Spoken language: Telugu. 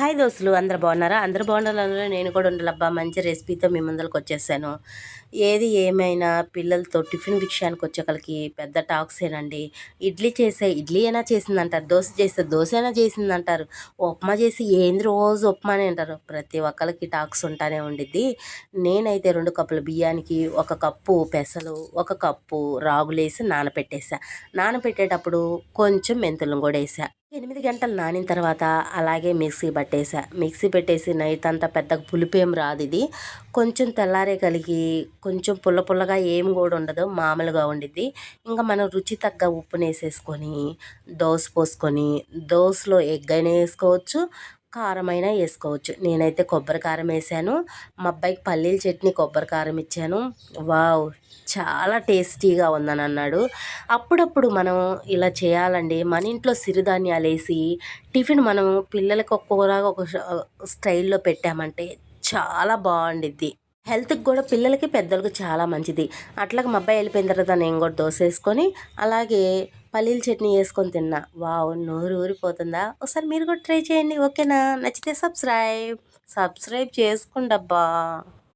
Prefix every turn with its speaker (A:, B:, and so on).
A: హాయ్ దోస్తులు అందరు బాగున్నారా? అందరు బాగుండాలని నేను కూడా ఉండాలబ్బా మంచి రెసిపీతో మీ ముందరకు వచ్చేసాను. ఏది ఏమైనా పిల్లలతో టిఫిన్ విషయానికి వచ్చేకలకి పెద్ద టాక్సేనండి ఇడ్లీ చేసే ఇడ్లీ అయినా చేసిందంటారు దోశ చేస్తే దోశ అయినా చేసిందంటారు ఉప్మా చేసి ఏంది రోజు ఉప్మానే అంటారు. ప్రతి ఒక్కరికి టాక్స్ ఉంటానే ఉండిద్ది. నేనైతే రెండు కప్పుల బియ్యానికి ఒక కప్పు పెసలు ఒక కప్పు రాగులేసి నానపెట్టేసా నానపెట్టేటప్పుడు కొంచెం మెంతులను కూడా వేసా. ఎనిమిది గంటలు నానిన తర్వాత అలాగే మిక్సీ పట్టేసా మిక్సీ పెట్టేసి నైట్ అంతా పెద్దగా పులిపేం రాదు ఇది. కొంచెం తెల్లారే కలిగి కొంచెం పుల్ల పుల్లగా ఏం కూడా ఉండదు మామూలుగా ఉండిద్ది. ఇంకా మనం రుచి తగ్గ ఉప్పునేసేసుకొని దోశ పోసుకొని దోశలో ఎగ్ అయినా వేసుకోవచ్చు కారమైనా వేసుకోవచ్చు. నేనైతే కొబ్బరి కారం వేసాను. మా అబ్బాయికి పల్లీల చట్నీ కొబ్బరి కారం ఇచ్చాను. వావ్! చాలా టేస్టీగా ఉందని అన్నాడు అప్పుడప్పుడు మనం ఇలా చేయాలండి. మన ఇంట్లో సిరిధాన్యాలు వేసి టిఫిన్ మనం పిల్లలకి ఒక్కొక్కలాగా ఒక స్టైల్లో పెట్టామంటే చాలా బాగుండిద్ది. హెల్త్కి కూడా పిల్లలకి పెద్దలకు చాలా మంచిది. అట్లాగే మా అబ్బాయి వెళ్ళిపోయిన తర్వాత నేను కూడా దోశ వేసుకొని అలాగే పల్లీల చట్నీ వేసుకొని తిన్నా. వావ్ నోరు ఊరిపోతుందా? ఒకసారి మీరు కూడా ట్రై చేయండి ఓకేనా? నచ్చితే సబ్స్క్రైబ్. సబ్స్క్రైబ్ చేసుకోండి అబ్బా